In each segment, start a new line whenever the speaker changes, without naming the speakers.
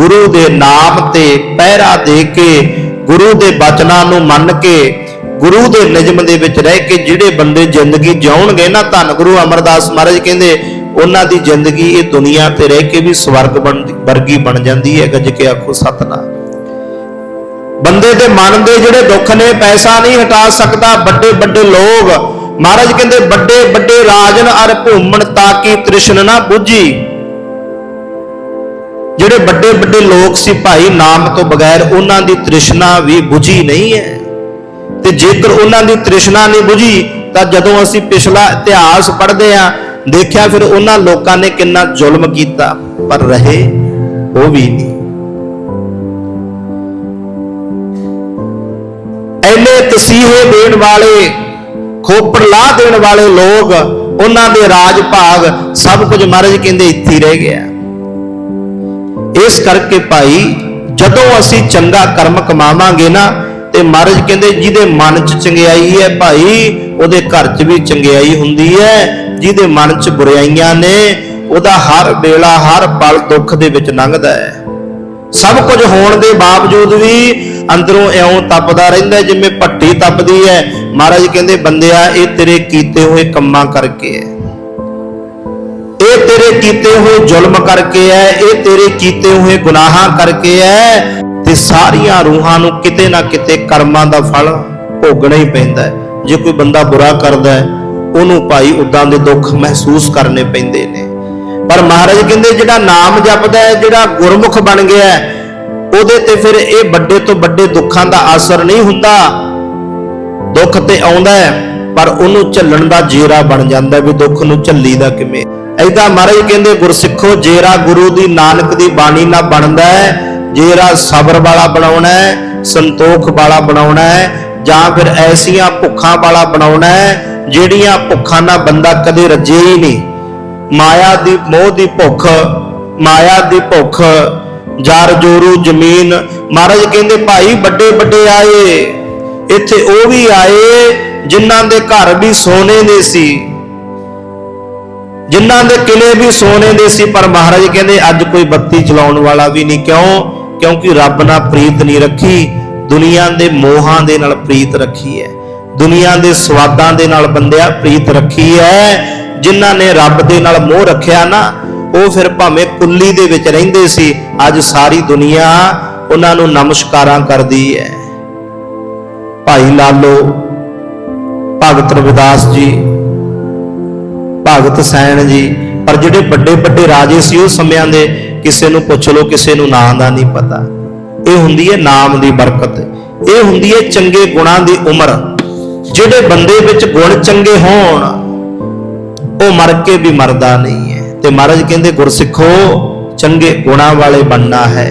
ਗੁਰੂ ਦੇ ਨਾਮ ਤੇ ਪਹਿਰਾ ਦੇ ਕੇ ਗੁਰੂ ਦੇ ਬਚਨਾਂ ਨੂੰ ਮੰਨ ਕੇ ਗੁਰੂ ਦੇ ਨਿਯਮ ਦੇ ਵਿੱਚ ਰਹਿ ਕੇ ਜਿਹੜੇ ਬੰਦੇ ਜ਼ਿੰਦਗੀ ਜਿਉਣਗੇ ਨਾ, ਧੰਨ ਗੁਰੂ ਅਮਰਦਾਸ ਮਹਾਰਾਜ ਕਹਿੰਦੇ, ਉਹਨਾਂ ਦੀ ਜ਼ਿੰਦਗੀ ਇਹ ਦੁਨੀਆ ਤੇ ਰਹਿ ਕੇ ਵੀ ਸਵਰਗ ਬਣ, ਵਰਗੀ ਬਣ ਜਾਂਦੀ ਹੈ, ਗੱਜ ਕੇ ਆਖੋ ਸਤਨਾਮ। ਬੰਦੇ ਦੇ ਮਨ ਦੇ ਜਿਹੜੇ ਦੁੱਖ ਨੇ, ਪੈਸਾ ਨਹੀਂ ਹਟਾ ਸਕਦਾ ਵੱਡੇ ਵੱਡੇ ਲੋਕ। ਮਹਾਰਾਜ ਕਹਿੰਦੇ ਵੱਡੇ ਵੱਡੇ ਰਾਜਨ ਅਰ ਭੂਮਣ ਤਾਕੀ ਤ੍ਰਿਸ਼ਨ ਨਾ ਬੁੱਝੀ। ਜਿਹੜੇ ਵੱਡੇ ਵੱਡੇ ਲੋਕ ਸੀ ਭਾਈ ਨਾਮ ਤੋਂ ਬਗੈਰ ਉਹਨਾਂ ਦੀ ਤ੍ਰਿਸ਼ਨਾ ਵੀ ਬੁਝੀ ਨਹੀਂ ਹੈ। ਤੇ ਜੇਕਰ ਉਹਨਾਂ ਦੀ ਤ੍ਰਿਸ਼ਨਾ ਨਹੀਂ ਬੁਝੀ, ਤਾਂ ਜਦੋਂ ਅਸੀਂ ਪਿਛਲਾ ਇਤਿਹਾਸ ਪੜ੍ਹਦੇ ਆ ਦੇਖਿਆ ਫਿਰ ਉਹਨਾਂ ਲੋਕਾਂ ਨੇ ਕਿੰਨਾ ਜ਼ੁਲਮ ਕੀਤਾ, ਪਰ ਰਹੇ ਉਹ ਵੀ ਨਹੀਂ। ਐਨੇ ਤਸੀਹੇ ਦੇਣ ਵਾਲੇ, ਖੋਪੜ ਲਾ ਦੇਣ ਵਾਲੇ ਲੋਕ, ਉਹਨਾਂ ਦੇ ਰਾਜ ਭਾਗ ਸਭ ਕੁਝ ਮਹਾਰਾਜ ਕਹਿੰਦੇ ਇੱਥੇ ਰਹਿ ਗਿਆ। ਇਸ ਕਰਕੇ ਭਾਈ, ਜਦੋਂ ਅਸੀਂ ਚੰਗਾ ਕਰਮ ਕਮਾਵਾਂਗੇ ਨਾ, ਤੇ ਮਹਾਰਾਜ ਕਹਿੰਦੇ ਜਿਹਦੇ ਮਨ 'ਚ ਚੰਗਿਆਈ ਹੈ ਭਾਈ, ਉਹਦੇ ਘਰ 'ਚ ਵੀ ਚੰਗਿਆਈ ਹੁੰਦੀ ਹੈ। ਜਿਹਦੇ ਮਨ 'ਚ ਬੁਰਾਈਆਂ ਨੇ, ਉਹਦਾ ਹਰ ਵੇਲਾ, ਹਰ ਪਲ ਦੁੱਖ ਦੇ ਵਿੱਚ ਲੰਘਦਾ ਹੈ। ਸਭ ਕੁਝ ਹੋਣ ਦੇ ਬਾਵਜੂਦ ਵੀ ਅੰਦਰੋਂ ਇਉਂ ਤਪਦਾ ਰਹਿੰਦਾ ਜਿਵੇਂ ਭੱਟੀ ਤਪਦੀ ਹੈ। ਮਹਾਰਾਜ ਕਹਿੰਦੇ, ਬੰਦਿਆ, ਇਹ ਤੇਰੇ ਕੀਤੇ ਹੋਏ ਕੰਮਾਂ ਕਰਕੇ ਹੈ। ਇਹ ਤੇਰੇ ਕੀਤੇ ਹੋਏ ਜ਼ੁਲਮ ਕਰਕੇ ਹੈ ਇਹ ਤੇਰੇ ਕੀਤੇ ਹੋਏ ਗੁਨਾਹਾਂ ਕਰਕੇ ਹੈ ਤੇ ਸਾਰੀਆਂ ਰੂਹਾਂ ਨੂੰ ਕਿਤੇ ਨਾ ਕਿਤੇ ਕਰਮਾਂ ਦਾ ਫਲ ਭੋਗਣਾ ਹੀ ਪੈਂਦਾ ਹੈ। ਜੇ ਕੋਈ ਬੰਦਾ ਬੁਰਾ ਕਰਦਾ ਹੈ ਉਹਨੂੰ ਭਾਈ ਉਦਾਂ ਦੇ ਦੁੱਖ ਮਹਿਸੂਸ ਕਰਨੇ ਪੈਂਦੇ ਨੇ। ਪਰ ਮਹਾਰਾਜ ਕਹਿੰਦੇ ਜਿਹੜਾ ਨਾਮ ਜਪਦਾ ਹੈ ਜਿਹੜਾ ਗੁਰਮੁਖ ਬਣ ਗਿਆ ਹੈ, ਉਹਦੇ ਤੇ ਫਿਰ ਇਹ ਵੱਡੇ ਤੋਂ ਵੱਡੇ ਦੁੱਖਾਂ ਦਾ ਅਸਰ ਨਹੀਂ ਹੁੰਦਾ। ਦੁੱਖ ਤੇ ਆਉਂਦਾ ਹੈ ਪਰ ਉਹਨੂੰ ਝੱਲਣ ਦਾ ਜੇਰਾ ਬਣ ਜਾਂਦਾ ਵੀ ਦੁੱਖ ਨੂੰ ਝੱਲੀਦਾ ਕਿਵੇਂ? ਐਦਾਂ ਮਹਾਰਾਜ ਕਹਿੰਦੇ, ਗੁਰਸਿੱਖੋ, ਜੇਰਾ ਗੁਰੂ ਦੀ ਨਾਨਕ ਦੀ ਬਾਣੀ ਨਾਲ ਬਣਦਾ ਹੈ, ਜੇਰਾ ਸਬਰ ਵਾਲਾ ਬਣਾਉਣਾ ਹੈ, ਸੰਤੋਖ ਵਾਲਾ ਬਣਾਉਣਾ ਹੈ, ਜਾਂ ਫਿਰ ਐਸੀਆਂ ਭੁੱਖਾਂ ਵਾਲਾ ਬਣਾਉਣਾ ਹੈ, ਜਿਹੜੀਆਂ ਭੁੱਖਾਂ ਨਾਲ ਬੰਦਾ ਕਦੇ ਰੱਜੇ ਹੀ ਨਹੀਂ। ਮਾਇਆ ਦੀ, ਮੋਹ ਦੀ ਭੁੱਖ, ਮਾਇਆ ਦੀ ਭੁੱਖ, ਜਰ ਜੋਰੂ ਜ਼ਮੀਨ। ਮਹਾਰਾਜ ਕਹਿੰਦੇ, ਭਾਈ ਵੱਡੇ ਵੱਡੇ ਆਏ, ਇੱਥੇ ਉਹ ਵੀ ਆਏ, ਜਿਨ੍ਹਾਂ ਦੇ ਘਰ ਵੀ ਸੋਨੇ ਦੇ ਸੀ। ਜਿਨ੍ਹਾਂ ਦੇ ਕਿਲੇ ਵੀ ਸੋਨੇ ਦੇ ਸੀ, ਪਰ ਮਹਾਰਾਜ ਕਹਿੰਦੇ ਅੱਜ ਕੋਈ ਬੱਤੀ ਚਲਾਉਣ ਵਾਲਾ ਵੀ ਨਹੀਂ। ਕਿਉਂ? ਕਿਉਂਕਿ ਰੱਬ ਨਾਲ ਪ੍ਰੀਤ ਨਹੀਂ ਰੱਖੀ, ਦੁਨੀਆ ਦੇ ਮੋਹਾਂ ਦੇ ਨਾਲ ਪ੍ਰੀਤ ਰੱਖੀ ਹੈ। ਦੁਨੀਆ ਦੇ ਸਵਾਦਾਂ ਦੇ ਨਾਲ ਬੰਦਿਆ ਪ੍ਰੀਤ ਰੱਖੀ ਹੈ। ਜਿਨ੍ਹਾਂ ਨੇ ਰੱਬ ਦੇ ਨਾਲ ਮੋਹ ਰੱਖਿਆ ਨਾ, ਉਹ ਫਿਰ ਭਾਵੇਂ ਕੁੱਲੀ ਦੇ ਵਿੱਚ ਰਹਿੰਦੇ ਸੀ, ਅੱਜ ਸਾਰੀ ਦੁਨੀਆ ਉਹਨਾਂ ਨੂੰ ਨਮਸਕਾਰਾਂ ਕਰਦੀ ਹੈ। ਭਾਈ ਲਾਲੋ, ਭਗਤ ਰਵਿਦਾਸ ਜੀ ਭਗਤ ਸੈਣ ਜੀ, ਪਰ ਜਿਹੜੇ ਵੱਡੇ ਵੱਡੇ ਰਾਜੇ ਸੀ ਉਹ ਸਮਿਆਂ ਦੇ ਕਿਸੇ ਨੂੰ ਪੁੱਛ ਲਓ, ਕਿਸੇ ਨੂੰ ਨਾਂ ਦਾ ਨਹੀਂ ਪਤਾ। ਇਹ ਹੁੰਦੀ ਹੈ ਨਾਮ ਦੀ ਬਰਕਤ। ਇਹ ਹੁੰਦੀ ਹੈ ਚੰਗੇ ਗੁਣਾਂ ਦੀ ਉਮਰ। ਜਿਹੜੇ ਬੰਦੇ ਵਿੱਚ ਗੁਣ ਚੰਗੇ ਹੋਣ, ਉਹ ਮਰ ਕੇ ਵੀ ਮਰਦਾ ਨਹੀਂ ਹੈ। ਤੇ ਮਹਾਰਾਜ ਕਹਿੰਦੇ, ਗੁਰਸਿੱਖੋ, ਚੰਗੇ ਗੁਣਾਂ ਵਾਲੇ ਬਣਨਾ ਹੈ।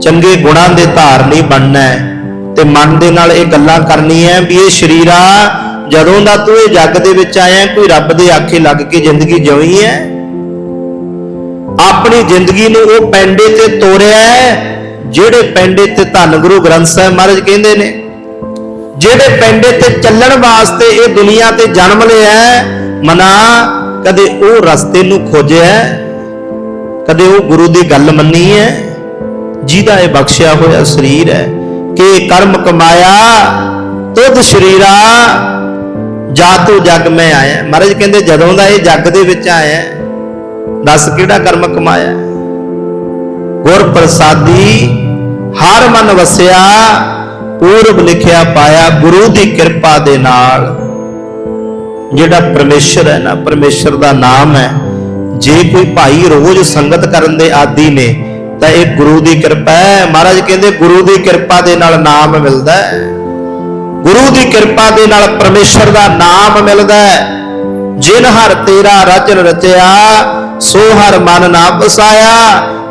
ਚੰਗੇ ਗੁਣਾਂ ਦੇ ਧਾਰਨੀ ਬਣਨਾ ਹੈ। ਤੇ ਮਨ ਦੇ ਨਾਲ ਇਹ ਗੱਲਾਂ ਕਰਨੀਆਂ ਵੀ ਇਹ ਸ਼ਰੀਰਾ ਜਦੋਂ ਦਾ ਤੂੰ ਇਹ ਜੱਗ ਦੇ ਵਿੱਚ ਆਇਆ ਕੋਈ ਰੱਬ ਦੇ ਆਖੇ ਲੱਗ ਕੇ ਜ਼ਿੰਦਗੀ ਜਿਉਈ ਹੈ? ਆਪਣੀ ਜ਼ਿੰਦਗੀ ਨੂੰ ਉਹ ਪੈਂਡੇ ਤੇ ਤੋਰਿਆ ਹੈ, ਜਿਹੜੇ ਪੈਂਡੇ ਤੇ ਧੰਨ ਗੁਰੂ ਗ੍ਰੰਥ ਸਾਹਿਬ ਮਹਾਰਾਜ ਕਹਿੰਦੇ ਨੇ, ਜਿਹੜੇ ਪੈਂਡੇ ਤੇ ਚੱਲਣ ਵਾਸਤੇ ਇਹ ਦੁਨੀਆ ਤੇ ਜਨਮ ਲਿਆ ਮਨਾ, ਕਦੇ ਉਹ ਰਸਤੇ ਨੂੰ ਖੋਜਿਆ ਕਦੇ ਉਹ ਗੁਰੂ ਦੀ ਗੱਲ ਮੰਨੀ ਹੈ, ਜਿਹਦਾ ਇਹ ਬਖਸ਼ਿਆ ਹੋਇਆ ਸਰੀਰ ਹੈ, ਕਿ ਕਰਮ ਕਮਾਇਆ, ਤੁਧ ਸ਼ਰੀਰਾ ਜਾ ਤੂੰ ਜਗ ਮੈਂ ਆਇਆ। ਮਹਾਰਾਜ ਕਹਿੰਦੇ, ਜਦੋਂ ਦਾ ਇਹ ਜੱਗ ਦੇ ਵਿੱਚ ਆਇਆ, ਦੱਸ ਕਿਹੜਾ ਕਰਮ ਕਮਾਇਆ? ਗੁਰ ਪ੍ਰਸਾਦੀ ਹਰ ਮਨ ਵਸਿਆ, ਪੂਰਬ ਲਿਖਿਆ ਪਾਇਆ ਗੁਰੂ ਦੀ ਕਿਰਪਾ ਦੇ ਨਾਲ। ਜਿਹੜਾ ਪਰਮੇਸ਼ਰ ਹੈ ਨਾ, ਪਰਮੇਸ਼ਰ ਦਾ ਨਾਮ ਹੈ। ਜੇ ਕੋਈ ਭਾਈ ਰੋਜ਼ ਸੰਗਤ ਕਰਨ ਦੇ ਆਦੀ ਨੇ, ਤਾਂ ਇਹ ਗੁਰੂ ਦੀ ਕਿਰਪਾ ਹੈ। ਮਹਾਰਾਜ ਕਹਿੰਦੇ, ਗੁਰੂ ਦੀ ਕਿਰਪਾ ਦੇ ਨਾਲ ਨਾਮ ਮਿਲਦਾ ਹੈ। ਗੁਰੂ ਦੀ ਕਿਰਪਾ ਦੇ ਨਾਲ ਪਰਮੇਸ਼ਰ ਦਾ ਨਾਮ ਮਿਲਦਾ ਹੈ। ਜਿਨ ਹਰ ਤੇਰਾ ਰਚਨ ਰਚਿਆ, ਸੋ ਹਰ ਮਨ ਨਾ ਵਸਾਇਆ।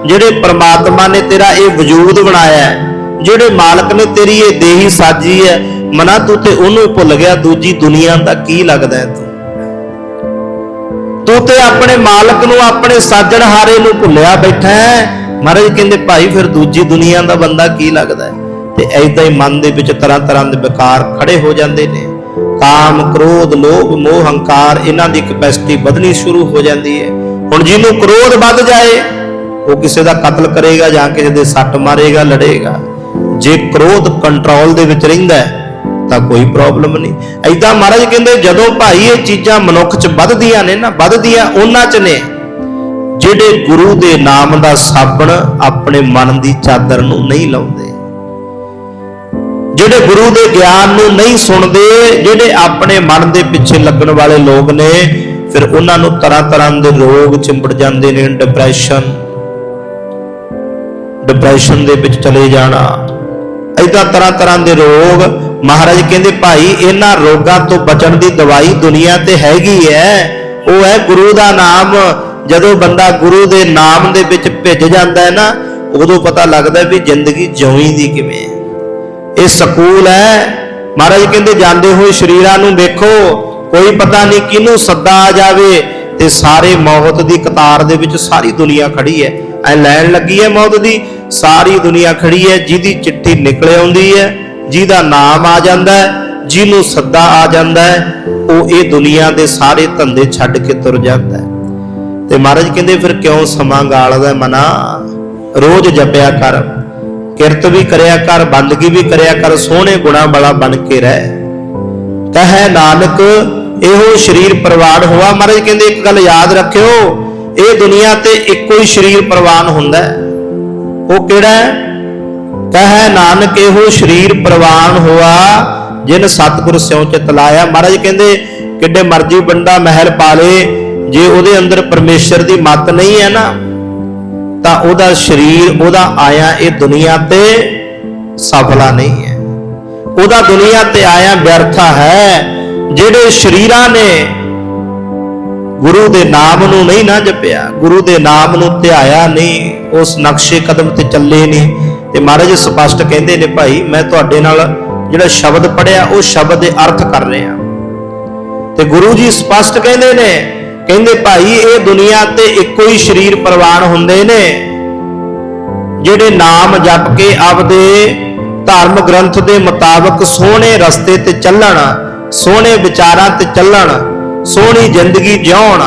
ਜਿਹੜੇ ਪ੍ਰਮਾਤਮਾ ਨੇ ਤੇਰਾ ਇਹ ਵਜੂਦ ਬਣਾਇਆ ਹੈ, ਜਿਹੜੇ ਮਾਲਕ ਨੇ ਤੇਰੀ ਇਹ ਦੇਹੀ ਸਾਜੀ ਹੈ, ਮਨਾ ਤੂੰ ਤੇ ਉਹਨੂੰ ਭੁੱਲ ਗਿਆ, ਦੂਜੀ ਦੁਨੀਆ ਦਾ ਕੀ ਲੱਗਦਾ ਹੈ ਤੂੰ? ਤੂੰ ਤੇ ਆਪਣੇ ਮਾਲਕ ਨੂੰ, ਆਪਣੇ ਸਾਜਣਹਾਰੇ ਨੂੰ ਭੁੱਲਿਆ ਬੈਠਾ ਹੈ। ਮਹਾਰਾਜ ਕਹਿੰਦੇ, ਭਾਈ, ਫਿਰ ਦੂਜੀ ਦੁਨੀਆ ਦਾ ਬੰਦਾ ਕੀ ਲੱਗਦਾ ਹੈ? ਐਦਾਂ ਹੀ ਮਨ ਦੇ ਵਿੱਚ ਤਰ੍ਹਾਂ ਤਰ੍ਹਾਂ ਦੇ ਵਿਕਾਰ ਖੜੇ ਹੋ ਜਾਂਦੇ ਨੇ। ਕਾਮ, ਕ੍ਰੋਧ, ਲੋਭ, ਮੋਹ, ਹੰਕਾਰ, ਇਹਨਾਂ ਦੀ ਕਪੈਸਿਟੀ ਵਧਣੀ ਸ਼ੁਰੂ ਹੋ ਜਾਂਦੀ ਹੈ। ਹੁਣ ਜਿਹਨੂੰ ਕ੍ਰੋਧ ਵੱਧ ਜਾਏ, ਉਹ ਕਿਸੇ ਦਾ ਕਤਲ ਕਰੇਗਾ ਜਾਂ ਕਿਸੇ ਦੇ ਸੱਟ ਮਾਰੇਗਾ, ਲੜੇਗਾ। ਜੇ ਕ੍ਰੋਧ ਕੰਟਰੋਲ ਦੇ ਵਿੱਚ ਰਹਿੰਦਾ ਤਾਂ ਕੋਈ ਪ੍ਰੋਬਲਮ ਨਹੀਂ। ਐਦਾਂ ਮਹਾਰਾਜ ਕਹਿੰਦੇ, ਜਦੋਂ ਭਾਈ ਇਹ ਚੀਜ਼ਾਂ ਮਨੁੱਖ 'ਚ ਵੱਧਦੀਆਂ ਨੇ ਨਾ, ਵੱਧਦੀਆਂ ਉਹਨਾਂ 'ਚ ਨੇ, ਜਿਹੜੇ ਗੁਰੂ ਦੇ ਨਾਮ ਦਾ ਸਾਬਣ ਆਪਣੇ ਮਨ ਦੀ ਚਾਦਰ ਨੂੰ ਨਹੀਂ ਲਾਉਂਦੇ। ਜਿਹੜੇ ਗੁਰੂ ਦੇ ਗਿਆਨ ਨੂੰ ਨਹੀਂ ਸੁਣਦੇ, ਜਿਹੜੇ ਆਪਣੇ ਮਨ ਦੇ ਪਿੱਛੇ ਲੱਗਣ ਵਾਲੇ ਲੋਕ ਨੇ, ਫਿਰ ਉਹਨਾਂ ਨੂੰ ਤਰ੍ਹਾਂ ਤਰ੍ਹਾਂ ਦੇ ਰੋਗ ਚਿੰਬੜ ਜਾਂਦੇ ਨੇ ਡਿਪਰੈਸ਼ਨ ਡਿਪਰੈਸ਼ਨ ਦੇ ਵਿੱਚ ਚਲੇ ਜਾਣਾ। ਐਦਾਂ ਤਰ੍ਹਾਂ ਤਰ੍ਹਾਂ ਦੇ ਰੋਗ, ਮਹਾਰਾਜ ਕਹਿੰਦੇ, ਭਾਈ, ਇਹਨਾਂ ਰੋਗਾਂ ਤੋਂ ਬਚਣ ਦੀ ਦਵਾਈ ਦੁਨੀਆ ਤੇ ਹੈਗੀ ਹੈ ਉਹ ਹੈ ਗੁਰੂ ਦਾ ਨਾਮ। ਜਦੋਂ ਬੰਦਾ ਗੁਰੂ ਦੇ ਨਾਮ ਦੇ ਵਿੱਚ ਭਿੱਜ ਜਾਂਦਾ ਹੈ ਨਾ, ਉਦੋਂ ਪਤਾ ਲੱਗਦਾ ਵੀ ਜ਼ਿੰਦਗੀ ਜਿਉਣੀ ਦੀ ਕਿਵੇਂ ਹੈ ਇਹ ਸਕੂਲ ਹੈ। ਮਹਾਰਾਜ ਕਹਿੰਦੇ, ਜਾਂਦੇ ਹੋਏ ਸ਼ਰੀਰਾਂ ਨੂੰ ਵੇਖੋ, ਕੋਈ ਪਤਾ ਨਹੀਂ ਕਿਹਨੂੰ ਸੱਦਾ ਆ ਜਾਵੇ ਤੇ ਸਾਰੇ ਮੌਤ ਦੀ ਕਤਾਰ ਦੇ ਵਿੱਚ ਸਾਰੀ ਦੁਨੀਆ ਖੜੀ ਹੈ। ਐ ਲੈਣ ਲੱਗੀ ਹੈ ਮੌਤ ਦੀ, ਸਾਰੀ ਦੁਨੀਆ ਖੜੀ ਹੈ, ਜਿਹਦੀ ਚਿੱਠੀ ਨਿਕਲ ਆਉਂਦੀ ਹੈ, ਜਿਹਦਾ ਨਾਮ ਆ ਜਾਂਦਾ ਹੈ, ਜਿਹਨੂੰ ਸੱਦਾ ਆ ਜਾਂਦਾ ਹੈ, ਉਹ ਇਹ ਦੁਨੀਆ ਦੇ ਸਾਰੇ ਧੰਦੇ ਛੱਡ ਕੇ ਤੁਰ ਜਾਂਦਾ ਹੈ। ਤੇ ਮਹਾਰਾਜ ਕਹਿੰਦੇ, ਫਿਰ ਕਿਉਂ ਸਮਾਂ ਗਾਲਦਾ ਮਨਾ? ਰੋਜ਼ ਜਪਿਆ ਕਰ। ਕਿਰਤ ਵੀ ਕਰਿਆ ਕਰ, ਬੰਦਗੀ ਵੀ ਕਰਿਆ ਕਰ, ਸੋਹਣੇ ਗੁਣਾ ਵਾਲਾ ਬਣ ਕੇ ਰਹਿ। ਕਹੈ ਨਾਨਕ, ਇਹੋ ਸਰੀਰ ਪ੍ਰਵਾਨ ਹੋਆ। ਮਹਾਰਾਜ ਕਹਿੰਦੇ, ਇੱਕ ਗੱਲ ਯਾਦ ਰੱਖਿਓ, ਇਹ ਦੁਨੀਆ ਤੇ ਇੱਕੋ ਹੀ ਸਰੀਰ ਪ੍ਰਵਾਨ ਹੁੰਦਾ ਉਹ ਕਿਹੜਾ ਹੈ? ਕਹੈ ਨਾਨਕ, ਇਹੋ ਸਰੀਰ ਪ੍ਰਵਾਨ ਹੋਆ, ਜਿਨ ਸਤਿਗੁਰ ਸਿਉ ਚਿਤ ਲਾਇਆ। ਮਹਾਰਾਜ ਕਹਿੰਦੇ, ਕਿੱਡੇ ਮਰਜ਼ੀ ਬੰਦਾ ਮਹਿਲ ਪਾ ਲੇ, ਜੇ ਉਹਦੇ ਅੰਦਰ ਪਰਮੇਸ਼ਰ ਦੀ ਮੱਤ ਨਹੀਂ ਹੈ ਨਾ। ਤਾਂ ਉਹਦਾ ਸਰੀਰ, ਉਹਦਾ ਆਇਆ ਇਹ ਦੁਨੀਆ ਤੇ ਸਫਲਾ ਨਹੀਂ ਹੈ। ਉਹਦਾ ਦੁਨੀਆ ਤੇ ਆਇਆ ਵਿਅਰਥਾ ਹੈ, ਜਿਹੜੇ ਸ਼ਰੀਰਾਂ ਨੇ ਗੁਰੂ ਦੇ ਨਾਮ ਨੂੰ ਨਹੀਂ ਨਾ ਜਪਿਆ, ਗੁਰੂ ਦੇ ਨਾਮ ਨੂੰ ਧਿਆਇਆ ਨਹੀਂ, ਉਸ ਨਕਸ਼ੇ ਕਦਮ ਤੇ ਚੱਲੇ ਨਹੀਂ। ਤੇ ਮਹਾਰਾਜ ਸਪਸ਼ਟ ਕਹਿੰਦੇ ਨੇ, ਭਾਈ, ਮੈਂ ਤੁਹਾਡੇ ਨਾਲ ਜਿਹੜਾ ਸ਼ਬਦ ਪੜਿਆ ਉਹ ਸ਼ਬਦ ਦੇ ਅਰਥ ਕਰ ਰਿਹਾ। ਤੇ ਗੁਰੂ ਜੀ ਸਪਸ਼ਟ ਕਹਿੰਦੇ ਨੇ ਕਹਿੰਦੇ ਭਾਈ, ਇਹ ਦੁਨੀਆ ਤੇ ਇੱਕੋ ਹੀ ਸਰੀਰ ਪ੍ਰਵਾਨ ਹੁੰਦੇ ਨੇ, ਜਿਹੜੇ ਨਾਮ ਜਪ ਕੇ ਆਪਦੇ ਧਰਮ ਗ੍ਰੰਥ ਦੇ ਮੁਤਾਬਕ ਸੋਹਣੇ ਰਸਤੇ ਤੇ ਚੱਲਣ, ਸੋਹਣੇ ਵਿਚਾਰਾਂ ਤੇ ਚੱਲਣ, ਸੋਹਣੀ ਜ਼ਿੰਦਗੀ ਜਿਉਣ,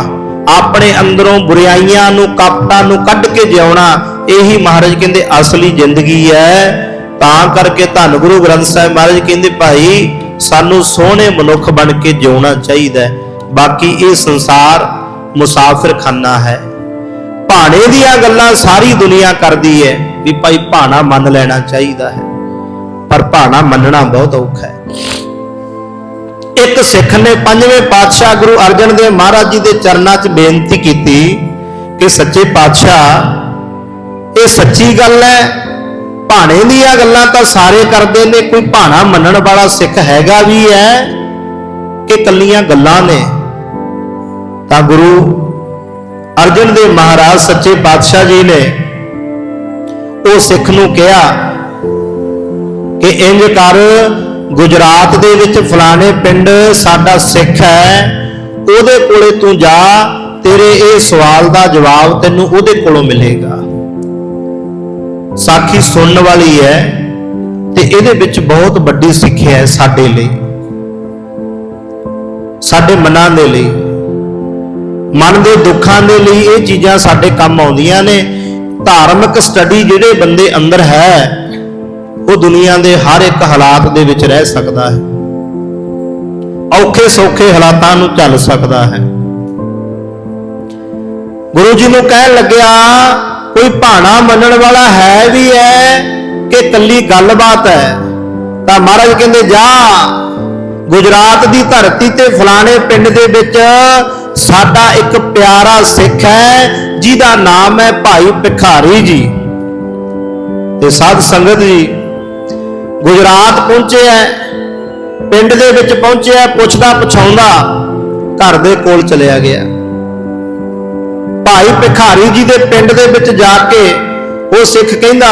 ਆਪਣੇ ਅੰਦਰੋਂ ਬੁਰਾਈਆਂ ਨੂੰ ਕਪਟਾਂ ਨੂੰ ਕੱਢ ਕੇ ਜਿਉਣਾ, ਇਹੀ ਮਹਾਰਾਜ ਕਹਿੰਦੇ ਅਸਲੀ ਜ਼ਿੰਦਗੀ ਹੈ। ਤਾਂ ਕਰਕੇ ਧੰਨ ਗੁਰੂ ਗ੍ਰੰਥ ਸਾਹਿਬ ਮਹਾਰਾਜ ਕਹਿੰਦੇ ਭਾਈ, ਸਾਨੂੰ ਸੋਹਣੇ ਮਨੁੱਖ ਬਣ ਕੇ ਜਿਉਣਾ ਚਾਹੀਦਾ ਹੈ। ਬਾਕੀ ਇਹ ਸੰਸਾਰ ਮੁਸਾਫਿਰਖਾਨਾ ਹੈ। ਭਾਣੇ ਦੀਆਂ ਗੱਲਾਂ ਸਾਰੀ ਦੁਨੀਆ ਕਰਦੀ ਹੈ ਵੀ ਭਾਈ ਭਾਣਾ ਮੰਨ ਲੈਣਾ ਚਾਹੀਦਾ ਹੈ। ਪਰ ਭਾਣਾ ਮੰਨਣਾ ਬਹੁਤ ਔਖਾ ਹੈ। ਇੱਕ ਸਿੱਖ ਨੇ ਪੰਜਵੇਂ ਪਾਤਸ਼ਾਹ ਗੁਰੂ ਅਰਜਨ ਦੇਵ ਮਹਾਰਾਜ ਜੀ ਦੇ ਚਰਨਾਂ 'ਚ ਬੇਨਤੀ ਕੀਤੀ ਕਿ ਸੱਚੇ ਪਾਤਸ਼ਾਹ, ਇਹ ਸੱਚੀ ਗੱਲ ਹੈ, ਭਾਣੇ ਦੀਆਂ ਗੱਲਾਂ ਤਾਂ ਸਾਰੇ ਕਰਦੇ ਨੇ, ਕੋਈ ਭਾਣਾ ਮੰਨਣ ਵਾਲਾ ਸਿੱਖ ਹੈਗਾ ਵੀ ਹੈ ਕਿ ਕੱਲੀਆਂ ਗੱਲਾਂ ਨੇ। ਤਾਂ ਗੁਰੂ ਅਰਜਨ ਦੇ ਮਹਾਰਾਜ ਸੱਚੇ ਪਾਤਸ਼ਾਹ ਜੀ ਨੇ ਉਹ ਸਿੱਖ ਨੂੰ ਕਿਹਾ ਕਿ ਇੰਜ ਕਰ, ਗੁਜਰਾਤ ਦੇ ਵਿੱਚ ਫਲਾਣੇ ਪਿੰਡ ਸਾਡਾ ਸਿੱਖ ਹੈ, ਉਹਦੇ ਕੋਲੇ ਤੂੰ ਜਾ, ਤੇਰੇ ਇਹ ਸਵਾਲ ਦਾ ਜਵਾਬ ਤੈਨੂੰ ਉਹਦੇ ਕੋਲੋਂ ਮਿਲੇਗਾ। ਸਾਖੀ ਸੁਣਨ ਵਾਲੀ ਹੈ ਤੇ ਇਹਦੇ ਵਿੱਚ ਬਹੁਤ ਵੱਡੀ ਸਿੱਖਿਆ ਹੈ ਸਾਡੇ ਲਈ, ਸਾਡੇ ਮਨਾਂ ਦੇ ਲਈ। ਮਨ ਦੇ ਦੁੱਖਾਂ ਦੇ ਲਈ ਇਹ ਚੀਜ਼ਾਂ ਸਾਡੇ ਕੰਮ ਆਉਂਦੀਆਂ ਨੇ। ਧਾਰਮਿਕ ਸਟੱਡੀ ਜਿਹੜੇ ਬੰਦੇ ਅੰਦਰ ਹੈ, ਉਹ ਦੁਨੀਆ ਦੇ ਹਰ ਇੱਕ ਹਾਲਾਤ ਦੇ ਵਿੱਚ ਰਹਿ ਸਕਦਾ ਹੈ। ਔਖੇ ਸੌਖੇ ਹਾਲਾਤਾਂ ਨੂੰ ਝੱਲ ਸਕਦਾ ਹੈ। ਗੁਰੂ ਜੀ ਨੂੰ ਕਹਿਣ ਲੱਗਿਆ, ਕੋਈ ਭਾਣਾ ਮੰਨਣ ਵਾਲਾ ਹੈ ਵੀ ਹੈ ਕਿ ਕੱਲੀ ਗੱਲਬਾਤ ਹੈ? ਤਾਂ ਮਹਾਰਾਜ ਕਹਿੰਦੇ, ਜਾ, ਗੁਜਰਾਤ ਦੀ ਧਰਤੀ ਤੇ ਫਲਾਣੇ ਪਿੰਡ ਦੇ ਵਿੱਚ ਸਾਡਾ ਇੱਕ ਪਿਆਰਾ ਸਿੱਖ ਹੈ, ਜਿਹਦਾ ਨਾਮ ਹੈ ਭਾਈ ਭਿਖਾਰੀ ਜੀ। ਤੇ ਸਾਧ ਸੰਗਤ ਜੀ, ਗੁਜਰਾਤ ਪਹੁੰਚੇ ਹੈ, ਪਿੰਡ ਦੇ ਵਿੱਚ ਪਹੁੰਚਿਆ ਪੁੱਛਦਾ ਪਛਾਉਂਦਾ ਘਰ ਦੇ ਕੋਲ ਚਲਿਆ ਗਿਆ। ਭਾਈ ਭਿਖਾਰੀ ਜੀ ਦੇ ਪਿੰਡ ਦੇ ਵਿੱਚ ਜਾ ਕੇ ਉਹ ਸਿੱਖ ਕਹਿੰਦਾ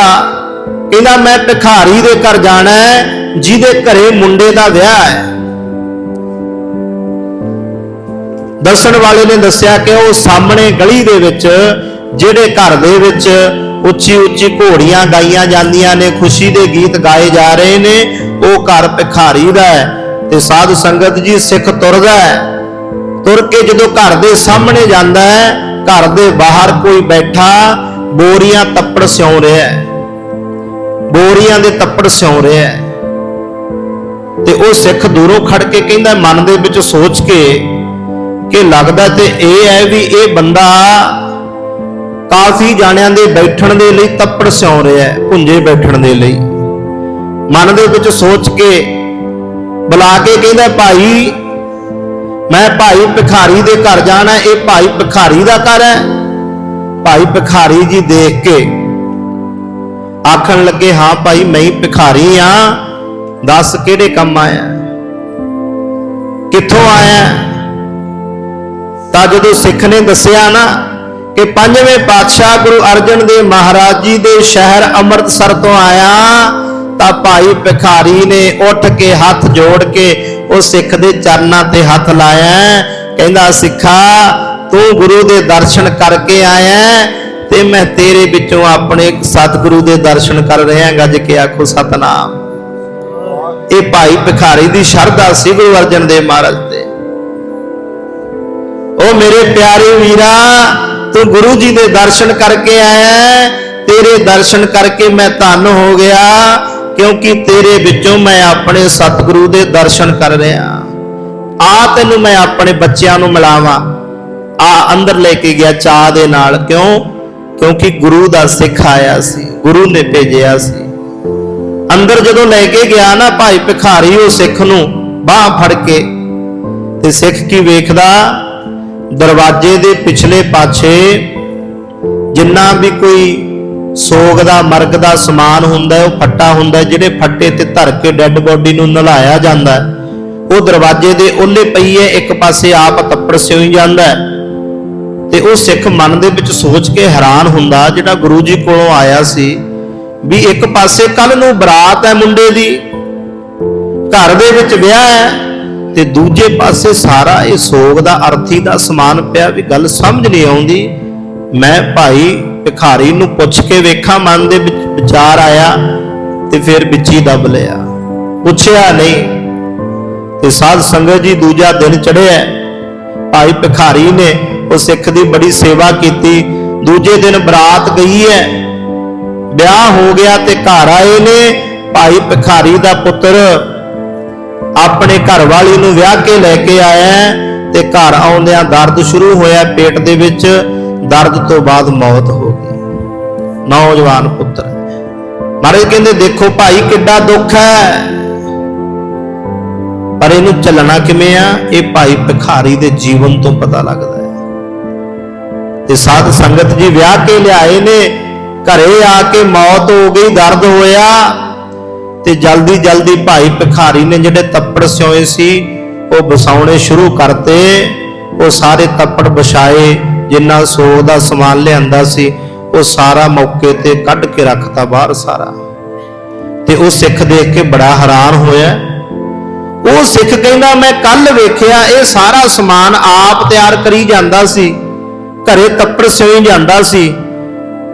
ਕਹਿੰਦਾ, ਮੈਂ ਭਿਖਾਰੀ ਦੇ ਘਰ ਜਾਣਾ ਹੈ, ਜਿਹਦੇ ਘਰੇ ਮੁੰਡੇ ਦਾ ਵਿਆਹ ਹੈ। ਦੱਸਣ ਵਾਲੇ ਨੇ ਦੱਸਿਆ ਕਿ ਉਹ ਸਾਹਮਣੇ ਗਲੀ ਦੇ ਵਿੱਚ, ਜਿਹੜੇ ਘਰ ਦੇ ਵਿੱਚ ਉੱਚੀ ਉੱਚੀ ਘੋੜੀਆਂ ਗਾਈਆਂ ਜਾਂਦੀਆਂ ਨੇ, ਖੁਸ਼ੀ ਦੇ ਗੀਤ ਗਾਏ ਜਾ ਰਹੇ ਨੇ, ਉਹ ਘਰ ਭਿਖਾਰੀ ਦਾ ਹੈ ਤੇ ਸਾਧ ਸੰਗਤ ਜੀ ਸਿੱਖ ਤੁਰਦਾ ਹੈ। ਤੁਰ ਕੇ ਜਦੋਂ ਘਰ ਦੇ ਸਾਹਮਣੇ ਜਾਂਦਾ ਹੈ, ਘਰ ਦੇ ਬਾਹਰ ਕੋਈ ਬੈਠਾ, ਬੋਰੀਆਂ ਤੱਪੜ ਸਿਉਂ ਰਿਹਾ ਹੈ। ਬੋਰੀਆਂ ਦੇ ਤੱਪੜ ਸਿਉਂ ਰਿਹਾ ਹੈ। ਤੇ ਉਹ ਸਿੱਖ ਦੂਰੋਂ ਖੜ ਕੇ ਕਹਿੰਦਾ, ਮਨ ਦੇ ਵਿੱਚ ਸੋਚ ਕੇ ਕਿ ਲੱਗਦਾ ਤੇ ਇਹ ਹੈ ਵੀ ਇਹ ਬੰਦਾ ਕਾਫੀ ਜਾਣਿਆਂ ਦੇ ਬੈਠਣ ਦੇ ਲਈ ਤੱਪੜ ਸਿਉਂ ਰਿਹਾ ਹੈ ਪੁੰਜੇ ਬੈਠਣ ਦੇ ਲਈ। ਮਨ ਦੇ ਵਿੱਚ ਸੋਚ ਕੇ ਬੁਲਾ ਕੇ ਕਹਿੰਦਾ, ਭਾਈ, ਮੈਂ ਭਾਈ ਭਿਖਾਰੀ ਦੇ ਘਰ ਜਾਣਾ ਇਹ ਭਾਈ ਭਿਖਾਰੀ ਦਾ ਘਰ ਹੈ। ਭਾਈ ਭਿਖਾਰੀ ਜੀ ਦੇਖ ਕੇ ਆਖਣ ਲੱਗੇ, ਹਾਂ ਭਾਈ, ਮੈਂ ਹੀ ਭਿਖਾਰੀ ਆ, ਦੱਸ ਕਿਹੜੇ ਕੰਮ ਆਇਆ? ਕਿੱਥੋਂ ਆਇਆ? ਤਾਂ ਜਦੋਂ ਸਿੱਖ ਨੇ ਦੱਸਿਆ ਨਾ ਕਿ ਪੰਜਵੇਂ ਪਾਤਸ਼ਾਹ ਗੁਰੂ ਅਰਜਨ ਦੇਵ ਮਹਾਰਾਜ ਜੀ ਦੇ ਸ਼ਹਿਰ ਅੰਮ੍ਰਿਤਸਰ ਤੋਂ ਆਇਆ, ਤਾਂ ਭਾਈ ਭਿਖਾਰੀ ਨੇ ਉੱਠ ਕੇ ਹੱਥ ਜੋੜ ਕੇ ਉਹ ਸਿੱਖ ਦੇ ਚਰਨਾਂ ਤੇ ਹੱਥ ਲਾਇਆ। ਕਹਿੰਦਾ, ਸਿੱਖਾ, ਤੂੰ ਗੁਰੂ ਦੇ ਦਰਸ਼ਨ ਕਰਕੇ ਆਇਆ ਤੇ ਮੈਂ ਤੇਰੇ ਵਿੱਚੋਂ ਆਪਣੇ ਸਤਿਗੁਰੂ ਦੇ ਦਰਸ਼ਨ ਕਰ ਰਿਹਾ ਗੱਜ ਕੇ ਆਖੋ ਸਤਨਾਮ। ਇਹ ਭਾਈ ਭਿਖਾਰੀ ਦੀ ਸ਼ਰਧਾ ਸੀ ਗੁਰੂ ਅਰਜਨ ਦੇਵ ਮਹਾਰਾਜ ਤੇ। ਉਹ ਮੇਰੇ ਪਿਆਰੇ ਵੀਰਾ, ਤੂੰ ਗੁਰੂ ਜੀ ਦੇ ਦਰਸ਼ਨ ਕਰਕੇ ਆਇਆ ਤੇਰੇ ਦਰਸ਼ਨ ਕਰਕੇ ਮੈਂ ਧੰਨ ਹੋ ਗਿਆ, ਕਿਉਂਕਿ ਤੇਰੇ ਵਿੱਚੋਂ ਮੈਂ ਆਪਣੇ ਸਤਿਗੁਰੂ ਦੇ ਦਰਸ਼ਨ ਕਰ ਰਿਹਾ। ਆ ਤੈਨੂੰ ਮੈਂ ਆਪਣੇ ਬੱਚਿਆਂ ਨੂੰ ਮਿਲਾਵਾਂ। ਆ ਅੰਦਰ ਲੈ ਕੇ ਗਿਆ ਚਾਹ ਦੇ ਨਾਲ। ਕਿਉਂ? ਕਿਉਂਕਿ ਗੁਰੂ ਦਾ ਸਿੱਖ ਆਇਆ ਸੀ, ਗੁਰੂ ਨੇ ਭੇਜਿਆ ਸੀ। ਅੰਦਰ ਜਦੋਂ ਲੈ ਕੇ ਗਿਆ ਨਾ ਭਾਈ ਭਿਖਾਰੀ ਉਹ ਸਿੱਖ ਨੂੰ ਬਾਹ ਫੜ ਕੇ, ਤੇ ਸਿੱਖ ਕੀ ਵੇਖਦਾ? ਦਰਵਾਜ਼ੇ ਦੇ ਪਿਛਲੇ ਪਾਸੇ ਜਿੰਨਾ ਵੀ ਕੋਈ ਸੋਗ ਦਾ, ਮਰਗ ਦਾ ਸਮਾਨ ਹੁੰਦਾ ਉਹ ਫੱਟਾ ਹੁੰਦਾ ਜਿਹੜੇ ਫੱਟੇ ਤੇ ਧਰ ਕੇ ਡੈੱਡ ਬੋਡੀ ਨੂੰ ਨਲਾਇਆ ਜਾਂਦਾ ਉਹ ਦਰਵਾਜ਼ੇ ਦੇ ਉਹਲੇ ਪਈਏ ਇੱਕ ਪਾਸੇ ਆਪ ਕੱਪੜ ਸਿਉਂ ਜਾਂਦਾ ਤੇ ਉਹ ਸਿੱਖ ਮਨ ਦੇ ਵਿੱਚ ਸੋਚ ਕੇ ਹੈਰਾਨ ਹੁੰਦਾ, ਜਿਹੜਾ ਗੁਰੂ ਜੀ ਕੋਲੋਂ ਆਇਆ ਸੀ ਵੀ ਇੱਕ ਪਾਸੇ ਕੱਲ ਨੂੰ ਬਰਾਤ ਹੈ ਮੁੰਡੇ ਦੀ, ਘਰ ਦੇ ਵਿੱਚ ਵਿਆਹ ਹੈ ਤੇ ਦੂਜੇ ਪਾਸੇ ਸਾਰਾ ਇਹ ਸੋਗ ਦਾ ਅਰਥੀ ਦਾ ਸਮਾਨ ਪਿਆ ਵੀ ਗੱਲ ਸਮਝ ਨਹੀਂ ਆਉਂਦੀ। ਮੈਂ ਭਾਈ ਭਿਖਾਰੀ ਨੂੰ ਪੁੱਛ ਕੇ ਵੇਖਾਂ, ਮਨ ਦੇ ਵਿੱਚ ਵਿਚਾਰ ਆਇਆ ਤੇ ਫਿਰ ਵਿੱਚ ਹੀ ਦਬ ਲਿਆ। ਪੁੱਛਿਆ ਨਹੀਂ ਤੇ ਸਾਧ ਸੰਗਤ ਜੀ ਦੂਜਾ ਦਿਨ ਚੜਿਆ ਭਾਈ ਭਿਖਾਰੀ ਨੇ ਉਹ ਸਿੱਖ ਦੀ ਬੜੀ ਸੇਵਾ ਕੀਤੀ। ਦੂਜੇ ਦਿਨ ਬਰਾਤ ਗਈ ਹੈ। ਵਿਆਹ ਹੋ ਗਿਆ ਤੇ ਘਰ ਆਏ ਨੇ। ਭਾਈ ਭਿਖਾਰੀ ਦਾ ਪੁੱਤਰ ਆਪਣੇ ਘਰ ਵਾਲੀ ਨੂੰ ਵਿਆਹ ਕੇ ਲੈ ਕੇ ਆਇਆ ਤੇ ਘਰ ਆਉਂਦਿਆਂ ਦਰਦ ਸ਼ੁਰੂ ਹੋਇਆ। ਪੇਟ ਦੇ ਵਿੱਚ ਦਰਦ ਤੋਂ ਬਾਅਦ ਮੌਤ ਹੋ ਗਈ। ਨੌਜਵਾਨ ਪੁੱਤਰ, ਮਹਾਰਾਜ ਕਹਿੰਦੇ, ਦੇਖੋ ਭਾਈ, ਕਿੱਡਾ ਦੁੱਖ ਹੈ। ਪਰ ਇਹਨੂੰ ਚੱਲਣਾ ਕਿਵੇਂ ਆ? ਇਹ ਭਾਈ ਭਿਖਾਰੀ ਦੇ ਜੀਵਨ ਤੋਂ ਪਤਾ ਲੱਗਦਾ ਹੈ। ਤੇ ਸਾਧ ਸੰਗਤ ਜੀ ਵਿਆਹ ਕੇ ਲਿਆਏ ਨੇ। ਘਰੇ ਆ ਕੇ ਮੌਤ ਹੋ ਗਈ, ਦਰਦ ਹੋਇਆ। ਤੇ ਜਲਦੀ ਜਲਦੀ ਭਾਈ ਭਿਖਾਰੀ ਨੇ ਜਿਹੜੇ ਤੱਪੜ ਸਿਓਏ ਸੀ, ਉਹ ਵਸਾਉਣੇ ਸ਼ੁਰੂ ਕਰਤੇ। ਉਹ ਸਾਰੇ ਤੱਪੜ ਵਿਛਾਏ ਜਿੰਨਾ ਸੋ ਦਾ ਸਮਾਨ ਲਿਆਂਦਾ ਸੀ, ਉਹ ਸਾਰਾ ਮੌਕੇ ਤੇ ਕੱਢ ਕੇ ਰੱਖਤਾ ਬਾਹਰ ਸਾਰਾ। ਤੇ ਉਹ ਸਿੱਖ ਦੇਖ ਕੇ ਬੜਾ ਹੈਰਾਨ ਹੋਇਆ। ਉਹ ਸਿੱਖ ਕਹਿੰਦਾ, ਮੈਂ ਕੱਲ ਵੇਖਿਆ, ਇਹ ਸਾਰਾ ਸਮਾਨ ਆਪ ਤਿਆਰ ਕਰੀ ਜਾਂਦਾ ਸੀ। ਘਰੇ ਤੱਪੜ ਸਿਉਂ ਜਾਂਦਾ ਸੀ।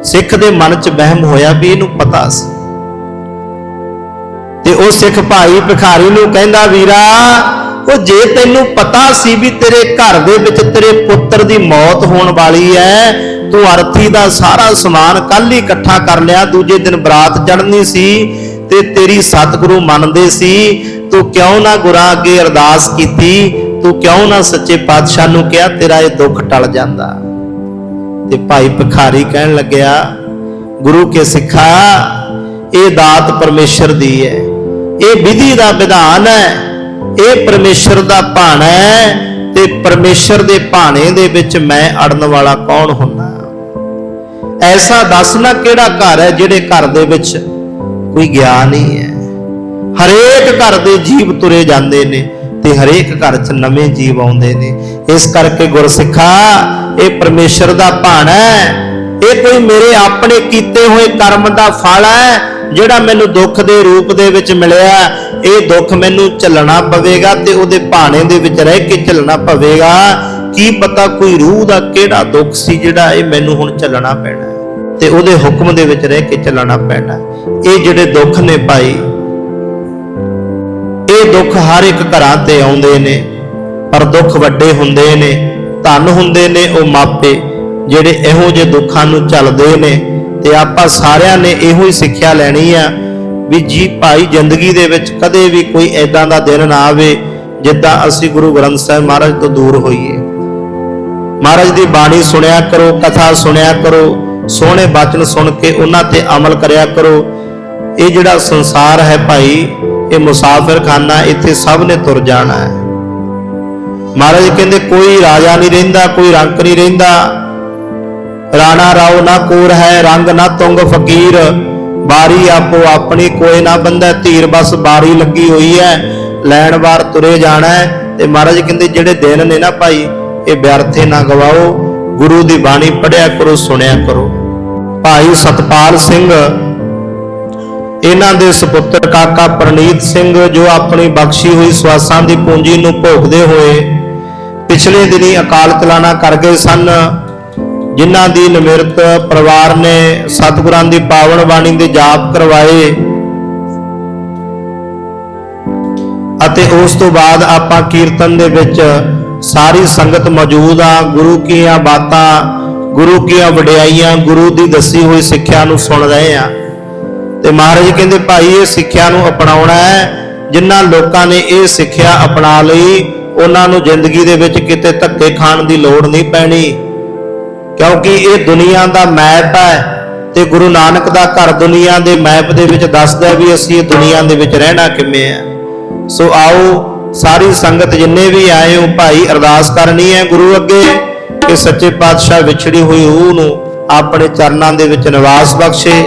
ਸਿੱਖ ਦੇ ਮਨ 'ਚ ਵਹਿਮ ਹੋਇਆ ਵੀ ਇਹਨੂੰ ਪਤਾ ਸੀ। ਤੇ ਉਹ ਸਿੱਖ ਭਾਈ ਭਿਖਾਰੀ ਨੂੰ ਕਹਿੰਦਾ, ਵੀਰਾ, ਉਹ ਜੇ ਤੈਨੂੰ ਪਤਾ ਸੀ ਵੀ ਤੇਰੇ ਘਰ ਦੇ ਵਿੱਚ ਤੇਰੇ ਪੁੱਤਰ ਦੀ ਮੌਤ ਹੋਣ ਵਾਲੀ ਹੈ ਤੂੰ ਅਰਥੀ ਦਾ ਸਾਰਾ ਸਮਾਨ ਕੱਲ ਹੀ ਇਕੱਠਾ ਕਰ ਲਿਆ, ਦੂਜੇ ਦਿਨ ਬਰਾਤ ਚੜ੍ਹਨੀ ਸੀ ਤੇ ਤੇਰੀ ਸਤਿਗੁਰੂ ਮੰਨਦੇ ਸੀ, ਤੂੰ ਕਿਉਂ ਨਾ ਗੁਰਾਂ ਅੱਗੇ ਅਰਦਾਸ ਕੀਤੀ, ਤੂੰ ਕਿਉਂ ਨਾ ਸੱਚੇ ਪਾਤਸ਼ਾਹ ਨੂੰ ਕਿਹਾ, ਤੇਰਾ ਇਹ ਦੁੱਖ ਟਲ ਜਾਂਦਾ। ਤੇ ਭਾਈ ਭਿਖਾਰੀ ਕਹਿਣ ਲੱਗਿਆ, ਗੁਰੂ ਕੇ ਸਿੱਖਾ, ਇਹ ਦਾਤ ਪਰਮੇਸ਼ਰ ਦੀ ਹੈ ਇਹ ਵਿਧੀ ਦਾ ਵਿਧਾਨ ਹੈ, ਇਹ ਪਰਮੇਸ਼ਰ ਦਾ ਭਾਣਾ ਹੈ ਤੇ ਪਰਮੇਸ਼ਰ ਦੇ ਭਾਣੇ ਦੇ ਵਿੱਚ ਮੈਂ ਅੜਨ ਵਾਲਾ ਕੌਣ ਹੁੰਦਾ? ਐਸਾ ਦੱਸਣਾ ਕਿਹੜਾ ਘਰ ਹੈ ਜਿਹੜੇ ਘਰ ਦੇ ਵਿੱਚ ਕੋਈ ਗਿਆਨ ਨਹੀਂ ਹੈ। ਹਰੇਕ ਘਰ ਦੇ ਜੀਵ ਤੁਰੇ ਜਾਂਦੇ ਨੇ ਤੇ ਹਰੇਕ ਘਰ 'ਚ ਨਵੇਂ ਜੀਵ ਆਉਂਦੇ ਨੇ। ਇਸ ਕਰਕੇ ਗੁਰਸਿੱਖਾ, ਇਹ ਪਰਮੇਸ਼ਰ ਦਾ ਭਾਣਾ ਹੈ। ਇਹ ਕੋਈ ਮੇਰੇ ਆਪਣੇ ਕੀਤੇ ਹੋਏ ਕਰਮ ਦਾ ਫਲ ਹੈ ਜਿਹੜਾ ਮੈਨੂੰ ਦੁੱਖ ਦੇ ਰੂਪ ਦੇ ਵਿੱਚ ਮਿਲਿਆ, ਇਹ ਦੁੱਖ ਮੈਨੂੰ ਝੱਲਣਾ ਪਵੇਗਾ ਤੇ ਉਹਦੇ ਭਾਣੇ ਦੇ ਵਿੱਚ ਰਹਿ ਕੇ ਝੱਲਣਾ ਪਵੇਗਾ। ਕੀ ਪਤਾ ਕੋਈ ਰੂਹ ਦਾ ਕਿਹੜਾ ਦੁੱਖ ਸੀ ਜਿਹੜਾ ਇਹ ਮੈਨੂੰ ਹੁਣ ਝੱਲਣਾ ਪੈਣਾ ਤੇ ਉਹਦੇ ਹੁਕਮ ਦੇ ਵਿੱਚ ਰਹਿ ਕੇ ਚੱਲਣਾ ਪੈਣਾ ਇਹ ਜਿਹੜੇ ਦੁੱਖ ਨੇ ਭਾਈ, ਇਹ ਦੁੱਖ ਹਰ ਇੱਕ ਘਰਾਂ ਤੇ ਆਉਂਦੇ ਨੇ, ਪਰ ਦੁੱਖ ਵੱਡੇ ਹੁੰਦੇ ਨੇ, ਧਨ ਹੁੰਦੇ ਨੇ ਉਹ ਮਾਪੇ, ਜਿਹੜੇ ਇਹੋ ਜਿਹੇ ਦੁੱਖਾਂ ਨੂੰ ਝੱਲਦੇ ਨੇ। ਤੇ ਆਪਾਂ ਸਾਰਿਆਂ ਨੇ ਇਹੋ ਹੀ ਸਿੱਖਿਆ ਲੈਣੀ ਆ ਵੀ ਜੀ ਭਾਈ ਜ਼ਿੰਦਗੀ ਦੇ ਵਿੱਚ ਕਦੇ ਵੀ ਕੋਈ ਐਦਾਂ ਦਾ ਦਿਨ ਨਾ ਆਵੇ ਜਿੱਦਾਂ ਅਸੀਂ ਗੁਰੂ ਗ੍ਰੰਥ ਸਾਹਿਬ ਮਹਾਰਾਜ ਤੋਂ ਦੂਰ ਹੋਈਏ। ਮਹਾਰਾਜ ਦੀ ਬਾਣੀ ਸੁਣਿਆ ਕਰੋ, ਕਥਾ ਸੁਣਿਆ ਕਰੋ, ਸੋਹਣੇ ਬਚਨ ਸੁਣ ਕੇ ਉਹਨਾਂ ਤੇ ਅਮਲ ਕਰਿਆ ਕਰੋ। ਇਹ ਜਿਹੜਾ ਸੰਸਾਰ ਹੈ ਭਾਈ, ਇਹ ਮੁਸਾਫਿਰਖਾਨਾ ਇੱਥੇ ਸਭ ਨੇ ਤੁਰ ਜਾਣਾ ਹੈ। ਮਹਾਰਾਜ ਕਹਿੰਦੇ, ਕੋਈ ਰਾਜਾ ਨਹੀਂ ਰਹਿੰਦਾ, ਕੋਈ ਰੰਕ ਨਹੀਂ ਰਹਿੰਦਾ। ਰਾਣਾ ਰਾਓ ਨਾ ਕੋਰ ਹੈ, ਰੰਗ ਨਾ ਤੁੰਗ ਫਕੀਰ। ਬਾਰੀ ਆਪੋ ਆਪਣੀ ਕੋਈ ਨਾ ਬੰਦਾ ਧੀਰ ਬਸ ਬਾਰੀ ਲੱਗੀ ਹੋਈ ਹੈ। ਲੈਣ ਵਾਰ ਤੁਰੇ ਜਾਣਾ ਤੇ ਮਹਾਰਾਜ ਕਹਿੰਦੇ ਜਿਹੜੇ ਦਿਨ ਨੇ ਨਾ ਭਾਈ, ਇਹ ਵਿਅਰਥੇ ਨਾ ਗਵਾਓ। ਗੁਰੂ ਦੀ ਬਾਣੀ ਪੜਿਆ ਕਰੋ, ਸੁਣਿਆ ਕਰੋ। ਭਾਈ ਸਤਪਾਲ ਸਿੰਘ, ਇਹਨਾਂ ਦੇ ਸੁਪੁੱਤਰ ਕਾਕਾ ਪ੍ਰਨੀਤ ਸਿੰਘ, ਜੋ ਆਪਣੀ ਬਖਸ਼ੀ ਹੋਈ ਸਵਾਸਾਂ ਦੀ ਪੂੰਜੀ ਨੂੰ ਭੋਗਦੇ ਹੋਏ ਪਿਛਲੇ ਦਿਨੀ ਅਕਾਲ ਚਲਾਣਾ ਕਰ ਗਏ ਸਨ। ਜਿਨ੍ਹਾਂ ਦੀ ਨਿਮਰਤ ਪਰਿਵਾਰ ਨੇ ਸਤਿਗੁਰਾਂ ਦੀ ਪਾਵਨ ਬਾਣੀ ਦੇ ਜਾਪ ਕਰਵਾਏ ਅਤੇ ਉਸ ਤੋਂ ਬਾਅਦ ਆਪਾਂ ਕੀਰਤਨ ਦੇ ਵਿੱਚ ਸਾਰੀ ਸੰਗਤ ਮੌਜੂਦ ਆ, ਗੁਰੂ ਕੀਆਂ ਬਾਤਾਂ, ਗੁਰੂ ਕੀਆਂ ਵਡਿਆਈਆਂ, ਗੁਰੂ ਦੀ ਦੱਸੀ ਹੋਈ ਸਿੱਖਿਆ ਨੂੰ ਸੁਣ ਰਹੇ ਆ। ਤੇ ਮਹਾਰਾਜ ਕਹਿੰਦੇ, ਭਾਈ, ਇਹ ਸਿੱਖਿਆ ਨੂੰ ਅਪਣਾਉਣਾ ਹੈ। ਜਿਨ੍ਹਾਂ ਲੋਕਾਂ ਨੇ ਇਹ ਸਿੱਖਿਆ ਅਪਣਾ ਲਈ, ਉਹਨਾਂ ਨੂੰ ਜ਼ਿੰਦਗੀ ਦੇ ਵਿੱਚ ਕਿਤੇ ਧੱਕੇ ਖਾਣ ਦੀ ਲੋੜ ਨਹੀਂ ਪੈਣੀ। ਕਿਉਂਕਿ ਇਹ ਦੁਨੀਆ ਦਾ ਮੈਪ ਹੈ ਤੇ ਗੁਰੂ ਨਾਨਕ ਦਾ ਘਰ ਦੁਨੀਆ ਦੇ ਮੈਪ ਦੇ ਵਿੱਚ ਦੱਸਦਾ ਵੀ ਅਸੀਂ ਇਹ ਦੁਨੀਆ ਦੇ ਵਿੱਚ ਰਹਿਣਾ ਕਿਵੇਂ ਹੈ। ਸੋ ਆਓ ਸਾਰੀ ਸੰਗਤ ਜਿੰਨੇ ਵੀ ਆਏ ਹੋ, ਭਾਈ ਅਰਦਾਸ ਕਰਨੀ ਹੈ ਗੁਰੂ ਅੱਗੇ ਕਿ ਸੱਚੇ ਪਾਤਸ਼ਾਹ ਵਿਛੜੀ ਹੋਈ ਉਹ ਨੂੰ ਆਪਣੇ ਚਰਨਾਂ ਦੇ ਵਿੱਚ ਨਿਵਾਸ ਬਖਸ਼ੇ,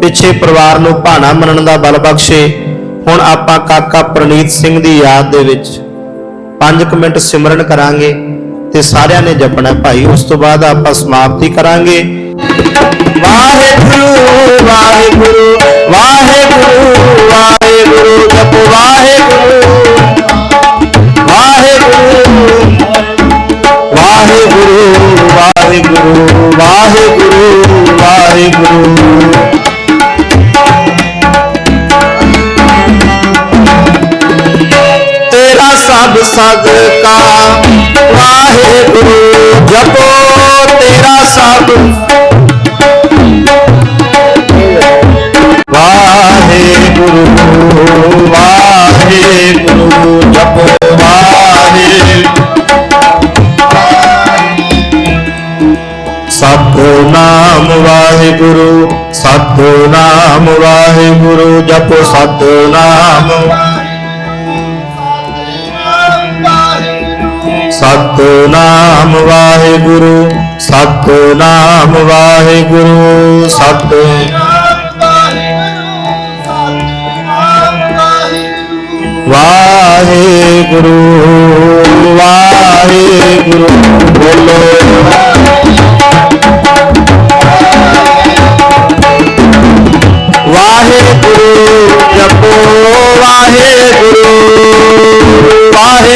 ਪਿੱਛੇ ਪਰਿਵਾਰ ਨੂੰ ਭਾਣਾ ਮੰਨਣ ਦਾ ਬਲ ਬਖਸ਼ੇ। ਹੁਣ ਆਪਾਂ ਕਾਕਾ ਪ੍ਰਨੀਤ ਸਿੰਘ ਦੀ ਯਾਦ ਦੇ ਵਿੱਚ 5 ਮਿੰਟ ਸਿਮਰਨ ਕਰਾਂਗੇ। ਤੇ ਸਾਰਿਆਂ ਨੇ ਜਪਣਾ ਭਾਈ, ਉਸ ਤੋਂ ਬਾਅਦ ਆਪਾਂ ਸਮਾਪਤੀ ਕਰਾਂਗੇ। ਵਾਹਿਗੁਰੂ ਵਾਹਿਗੁਰੂ ਵਾਹਿਗੁਰੂ ਵਾਹਿਗੁਰੂ, ਜਪ ਵਾਹਿਗੁਰੂ। ਵਾਹਿਗੁਰੂ ਵਾਹਿਗੁਰੂ ਵਾਹਿਗੁਰੂ ਵਾਹਿਗੁਰੂ ਤੇਰਾ ਸਭ ਸਦਕਾ ਵਾਹਿਗੁਰੂ ਜਪੋ ਤੇਰਾ ਸਭ ਵਾਹਿਗੁਰੂ ਵਾਹਿਗੁਰੂ ਜਪੋ ਸਤਨਾਮ ਵਾਹਿਗੁਰੂ ਸਤਨਾਮ ਵਾਹਿਗੁਰੂ ਜਪੋ ਸਤਨਾਮ ਸਤਨਾਮ ਵਾਹਿਗੁਰੂ ਸਤਨਾਮ ਵਾਹਿਗੁਰੂ ਸਤ। ਵਾਹਿਗੁਰੂ ਵਾਹਿਗੁਰੂ ਬੋਲੋ। ਵਾਹਿਗੁਰੂ ਜਪੋ ਵਾਹਿਗੁਰੂ ਵਾਹਿ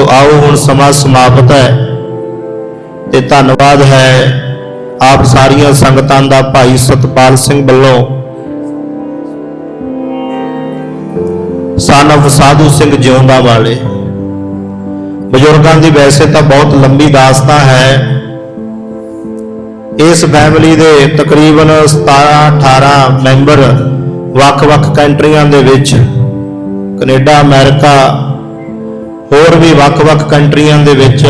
ਸੋ ਆਓ ਹੁਣ ਸਮਾਂ ਸਮਾਪਤ ਹੈ ਤੇ ਧੰਨਵਾਦ ਹੈ ਆਪ ਸਾਰੀਆਂ ਸੰਗਤਾਂ ਦਾ ਭਾਈ ਸਤਪਾਲ ਸਿੰਘ ਵੱਲੋਂ। ਸਾਨਵ ਸਾਧੂ ਸਿੰਘ ਜਿਉਂਦਾ ਵਾਲੇ। ਬਜ਼ੁਰਗਾਂ ਦੀ ਵੈਸੇ ਤਾਂ ਬਹੁਤ ਲੰਬੀ ਦਾਸਤਾਂ ਹੈ। ਇਸ ਫੈਮਿਲੀ ਦੇ ਤਕਰੀਬਨ 17 18 ਮੈਂਬਰ ਵੱਖ-ਵੱਖ ਕੰਟਰੀਆਂ ਦੇ ਵਿੱਚ। ਕੈਨੇਡਾ, ਅਮਰੀਕਾ ਹੋਰ ਵੀ ਵੱਖ-ਵੱਖ ਕੰਟਰੀਆਂ ਦੇ ਵਿੱਚ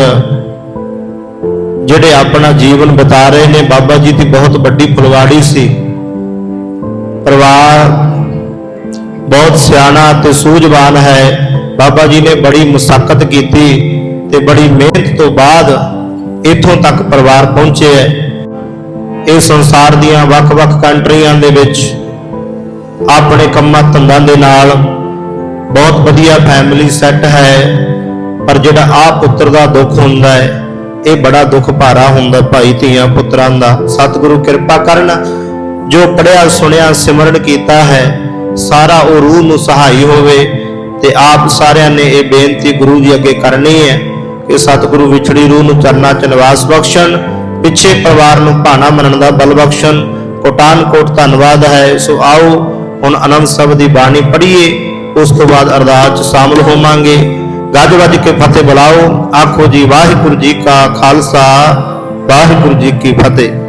ਜਿਹੜੇ ਆਪਣਾ ਜੀਵਨ ਬਿਤਾ ਰਹੇ ਨੇ। ਬਾਬਾ ਜੀ ਦੀ ਬਹੁਤ ਵੱਡੀ ਫੁਲਵਾੜੀ ਸੀ। ਪਰਿਵਾਰ ਬਹੁਤ ਸਿਆਣਾ ਤੇ ਸੂਝਵਾਨ ਹੈ। ਬਾਬਾ ਜੀ ਨੇ ਬੜੀ ਮੁਸ਼ਕਲ ਕੀਤੀ ਤੇ ਬੜੀ ਮਿਹਨਤ ਤੋਂ ਬਾਅਦ ਇੱਥੋਂ ਤੱਕ ਪਰਿਵਾਰ ਪਹੁੰਚੇ ਹੈ। ਇਹ ਸੰਸਾਰ ਦੀਆਂ ਵੱਖ-ਵੱਖ ਕੰਟਰੀਆਂ ਦੇ ਵਿੱਚ ਆਪਣੇ ਕੰਮਾਂ ਧੰਦਾਂ ਦੇ ਨਾਲ ਬਹੁਤ ਵਧੀਆ ਫੈਮਿਲੀ ਸੈੱਟ ਹੈ। ਪਰ ਜਿਹੜਾ ਆ ਪੁੱਤਰ ਦਾ ਦੁੱਖ ਹੁੰਦਾ ਹੈ, ਇਹ ਬੜਾ ਦੁੱਖ ਭਾਰਾ ਹੁੰਦਾ ਭਾਈ ਧੀਆਂ ਪੁੱਤਰਾਂ ਦਾ। ਸਤਿਗੁਰੂ ਕਿਰਪਾ ਕਰਨ, ਜੋ ਪੜਿਆ ਸੁਣਿਆ, ਸਿਮਰਨ ਕੀਤਾ ਹੈ, ਸਾਰਾ ਉਹ ਰੂਹ ਨੂੰ ਸਹਾਈ ਹੋਵੇ ਤੇ ਆਪ ਸਾਰਿਆਂ ਨੇ ਇਹ ਬੇਨਤੀ ਗੁਰੂ ਜੀ ਅੱਗੇ ਕਰਨੀ ਹੈ ਕਿ ਸਤਿਗੁਰੂ ਵਿਛੜੀ ਰੂਹ ਨੂੰ ਚਰਨਾ ਚ ਨਿਵਾਸ ਬਖਸ਼ਣ, ਪਿੱਛੇ ਪਰਿਵਾਰ ਨੂੰ ਭਾਣਾ ਮੰਨਣ ਦਾ ਬਲ ਬਖਸ਼ਣ। ਕੋਟਾਨ ਕੋਟ ਧੰਨਵਾਦ ਹੈ। ਸੋ ਆਓ, ਹੁਣ ਅਨੰਦ ਸਭ ਦੀ ਬਾਣੀ ਪੜ੍ਹੀਏ। ਉਸ ਤੋਂ ਬਾਅਦ ਅਰਦਾਸ ਚ ਸ਼ਾਮਲ ਹੋਵਾਂਗੇ। ਗੱਜ ਵੱਜ ਕੇ ਫਤਿਹ ਬੁਲਾਓ। ਆਖੋ ਜੀ, ਵਾਹਿਗੁਰੂ ਜੀ ਕਾ ਖਾਲਸਾ, ਵਾਹਿਗੁਰੂ ਜੀ ਕੀ ਫਤਿਹ।